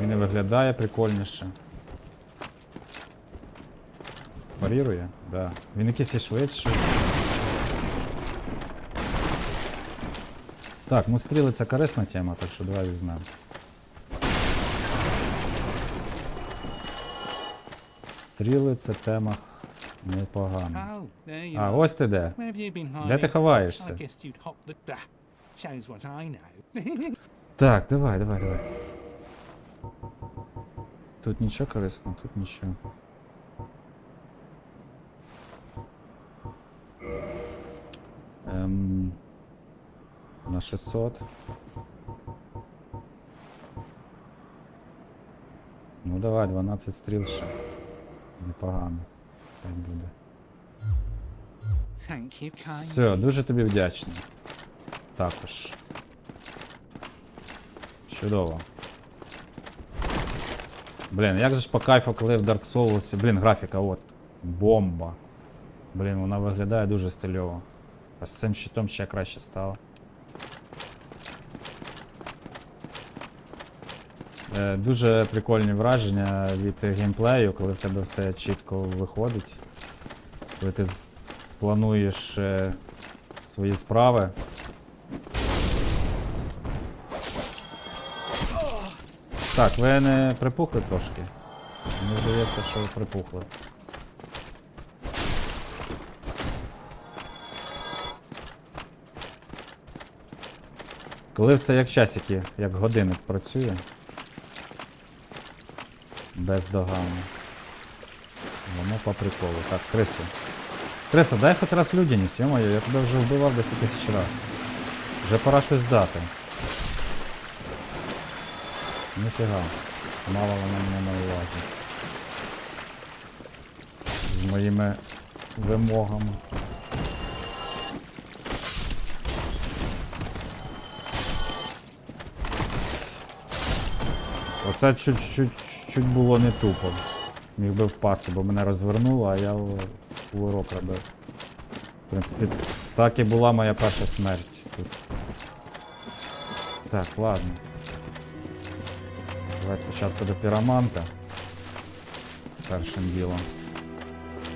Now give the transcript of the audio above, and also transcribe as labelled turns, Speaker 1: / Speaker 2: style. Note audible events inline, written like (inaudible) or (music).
Speaker 1: Він і виглядає прикольніше. Парірує? Да. Він якийсь і швидший. Так, ну стріли це корисна тема, так що давай візьмемо. Стріли це тема непогана.
Speaker 2: Oh,
Speaker 1: А, ось ти де. Де ти ховаєшся? (laughs) Так, давай, давай, давай. Тут нічого корисного, тут нічого. Ем, на 600. Ну давай, 12 стріл ще. Непогано. Так буде. Все, дуже тобі вдячний. Також. Чудово. Блін, як же ж по кайфу, коли в Dark Souls. Блін, графіка, от. Бомба. Блін, вона виглядає дуже стильово. А з цим щитом ще краще стало. Е, дуже прикольні враження від геймплею, коли в тебе все чітко виходить. Коли ти плануєш е, свої справи. Так, ви не припухли трошки? Мені здається, що ви припухли. Коли все як часики, як годинник працює. Бездоганно. Воно по приколу. Так, криси. Криса, дай хоч раз людяність, йомаю, я тебе вже вбивав 10 тисяч раз. Вже пора щось дати. Ніфіга. Мало вона мене на увазі. З моїми вимогами. Оце чуть-чуть було не тупо. Міг би впасти, бо мене розвернуло, а я урок робив. В принципі, так і була моя перша смерть тут. Так, ладно. Давай спочатку до піроманта. Першим ділом.